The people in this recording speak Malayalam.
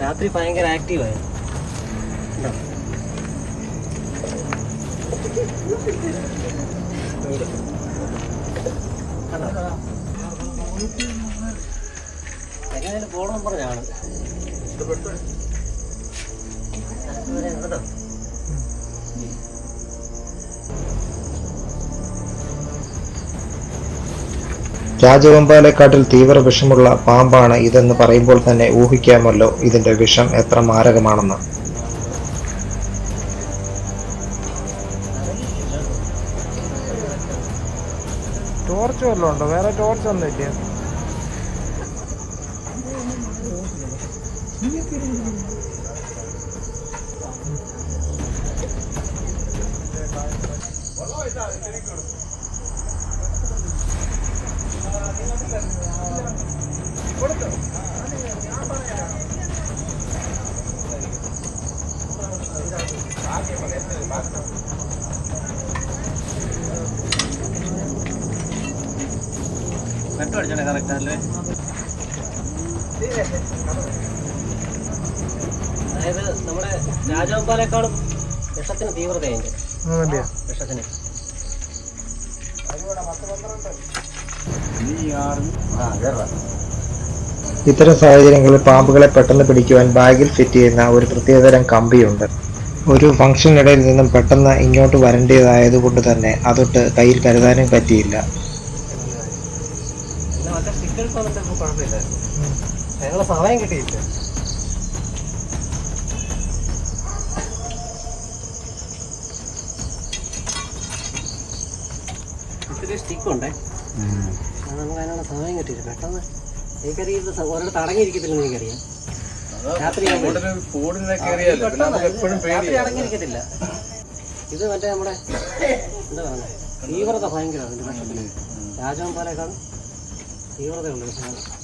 രാത്രി ഭയങ്കര ആക്റ്റീവായി എങ്ങനെ പോകണം പറഞ്ഞാണ് ശംഖുവരം രാജവെമ്പാലക്കാട്ടിൽ തീവ്ര വിഷമുള്ള പാമ്പാണ് ഇതെന്ന് പറയുമ്പോൾ തന്നെ ഊഹിക്കാമല്ലോ ഇതിന്റെ വിഷം എത്ര മാരകമാണെന്ന്. ടോർച്ച് വല്ലതും വേറെ ടോർച്ച് ഒന്നും ഇല്ല. മെട്രോ അടിച്ചാണ് കറക്റ്റ് അല്ലേ അതായത് നമ്മുടെ രാജഗോപാലേക്കാളും വിഷത്തിന് തീവ്രതയുണ്ട്. ഒന്നുമില്ല വിഷത്തിന്. ഇത്തരം സാഹചര്യങ്ങളിൽ പാമ്പുകളെ പെട്ടെന്ന് പിടിക്കുവാൻ ബാഗിൽ ഫിറ്റ് ചെയ്യുന്ന ഒരു പ്രത്യേകതരം കമ്പിയുണ്ട്. ഒരു ഫംഗ്ഷനിടയിൽ നിന്നും പെട്ടെന്ന് ഇങ്ങോട്ട് വരേണ്ടതായതുകൊണ്ട് തന്നെ അതൊട്ട് കയ്യിൽ കരുതാനും പറ്റിയില്ല. സമയം കിട്ടിയില്ല. നമുക്ക് അതിനുള്ള സമയം കിട്ടിയില്ല. പെട്ടെന്ന് എനിക്കറിയില്ല ഒരിടത്ത് അടങ്ങിയിരിക്കത്തില്ലെന്ന് എനിക്കറിയാം. രാത്രി പെട്ടെന്ന് രാത്രി അടങ്ങിയിരിക്കത്തില്ല. ഇത് മറ്റേ നമ്മുടെ എന്താ പറയുക തീവ്രത ഭയങ്കരമാണ് ഭക്ഷണത്തിന്. രാജവൻ പോലേക്കാളും തീവ്രതയുണ്ട് സാധനം